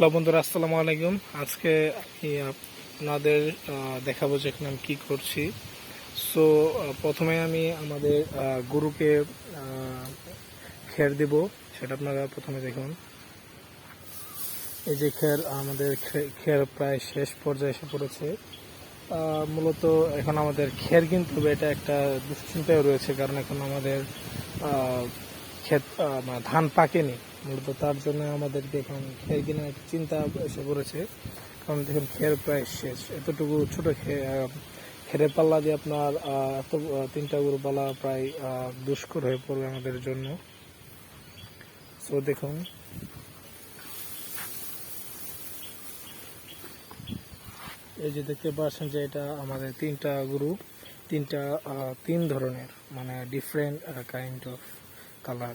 Hello বন্ধুরা, আসসালামু আলাইকুম। আজকে আমি আপনাদের দেখাবো যে এখানে আমি কী করছি। সো প্রথমে আমি আমাদের গরুকে খের দেব। সেটা আপনারা প্রথমে দেখুন। এই যে খের, আমাদের খের প্রায় শেষ পর্যায়ে এসে পড়েছে। মূলত এখন আমাদের খের কিন্তু এটা একটা দুশ্চিন্তায় রয়েছে, কারণ এখন আমাদের ক্ষেত মানে ধান পাকেনি। মূলত তার জন্য আমাদেরকে এখন খের কেনার একটা চিন্তা এসে পড়েছে। কারণ দেখুন খের প্রায় শেষ। এতটুকু ছোট খে- আহ, খেরের পাল্লা দিয়ে আপনার এত তিনটা গরু পালা প্রায় দুষ্কর হয়ে পড়বে আমাদের জন্য। সো দেখুন। এই যে দেখতে পাচ্ছেন যে এটা আমাদের তিনটা গরু তিনটা তিন ধরনের মানে different kind of colour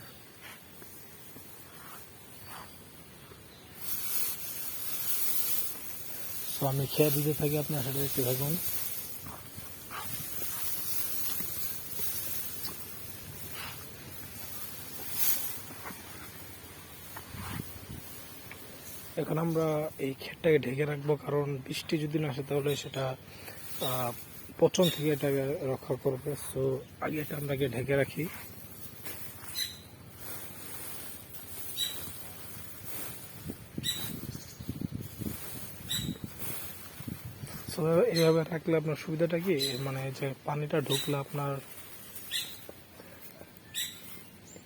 so আমি খেয়ে দিতে থাকি আপনার সাথে দেখতে থাকুন এখন আমরা এই ক্ষেতটাকে ঢেকে রাখব, কারণ বৃষ্টি যদি না আসে তাহলে সেটা পচন থেকে এটাকে রক্ষা করবে। সো আগে এটা আমরা আগে ঢেকে রাখি। সো এইভাবে রাখলে আপনার সুবিধাটা কি? মানে যে পানিটা ঢুকলে আপনার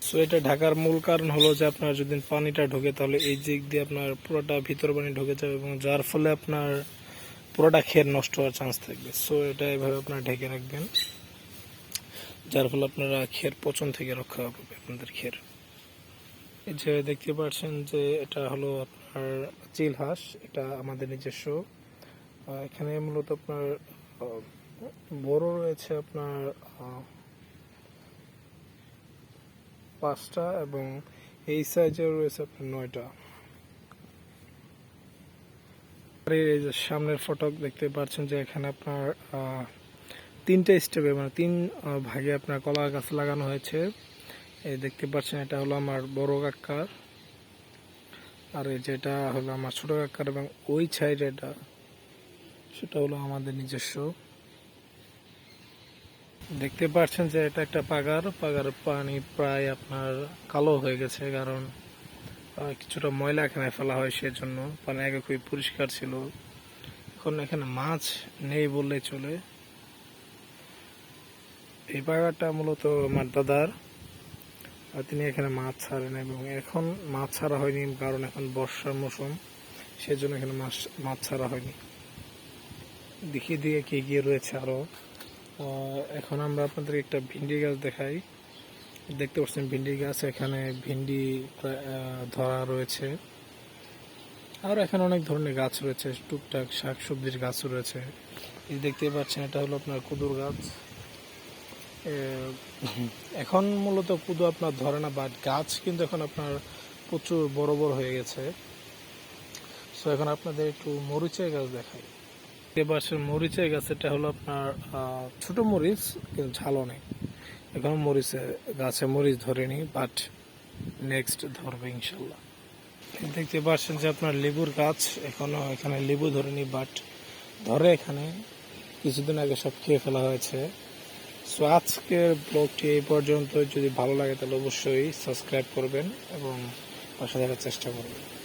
সো এটা ঢাকার মূল কারণ হলো যে আপনার যদি পানিটা ঢোকে তাহলে এই দিক দিয়ে আপনার পুরোটা ভিতর পানি ঢুকে যাবে এবং যার ফলে আপনার পুরোটা খের নষ্ট হওয়ার চান্স থাকবে। সো এটা এভাবে আপনার ঢেকে রাখবেন। যার ফলে আপনারা খের পচন থেকে রক্ষা পাবে আপনাদের খের এই যে দেখতে পাচ্ছেন যে এটা হলো আপনার চিল হাঁস, এটা আমাদের নিজস্ব। এখানে মূলত আপনার বড় রয়েছে আপনার পাঁচটা এবং এই সাইজে রয়েছে আপনার নয়টা। এই যে সামনের ফটক দেখতে পাচ্ছেন যে এখানে আপনার তিনটে স্টেপে মানে তিন ভাগে আপনার কলা গাছ লাগানো হয়েছে। এই দেখতে পাচ্ছেন এটা হলো আমার বড় কাকার, আর এই যেটা হলো আমার ছোট কাকার এবং ওই সাইড এটা সেটা হলো আমাদের নিজস্ব। দেখতে পাচ্ছেন যে এটা একটা পাগার। পাগার পানি প্রায় আপনার কালো হয়ে গেছে কারণ কিছুটা ময়লা এখানে ফেলা হয় সেজন্য। পানি আগে খুবই পরিষ্কার ছিল। এখন এখানে মাছ নেই বললেই চলে। এই পাগারটা মূলত আমার দাদার। তিনি এখানে মাছ ছাড়েন এবং এখন মাছ ছাড়া হয়নি কারণ এখন বর্ষার মৌসুম। সেজন্য এখানে মাছ মাছ ছাড়া হয়নি। দেখিয়ে দিয়ে কি গিয়ে রয়েছে আরও। এখন আমরা আপনাদের একটা ভিন্ডি গাছ দেখাই। দেখতে পাচ্ছেন ভিন্ডি গাছ, এখানে ভিন্ডি ধরা রয়েছে। আর এখানে অনেক ধরনের গাছ রয়েছে, টুকটাক শাক সবজির গাছ রয়েছে। এই দেখতে পাচ্ছেন, এটা হলো আপনার কুদুর গাছ। এখন মূলত কুদু আপনার ধরে না বাট গাছ কিন্তু এখন আপনার প্রচুর বড় বড় হয়ে গেছে। সো এখন আপনাদের একটু মরিচের গাছ দেখাই। এবারের মরিচের গাছ এটা হলো আপনার ছোট মরিচ, কিন্তু ঝালও নেই। এখন মরিচে, গাছে মরিচ ধরেনি বাট নেক্সট ধরবে ইনশাল্লাহ। দেখতে পাচ্ছেন যে আপনার লেবুর গাছ এখনও এখানে লেবু ধরেনি বাট ধরে এখানে। কিছুদিন আগে সব খেয়ে ফেলা হয়েছে। সো আজকের ব্লগটি এই পর্যন্ত। যদি ভালো লাগে তাহলে অবশ্যই সাবস্ক্রাইব করবেন এবং পাশে চেষ্টা করবেন।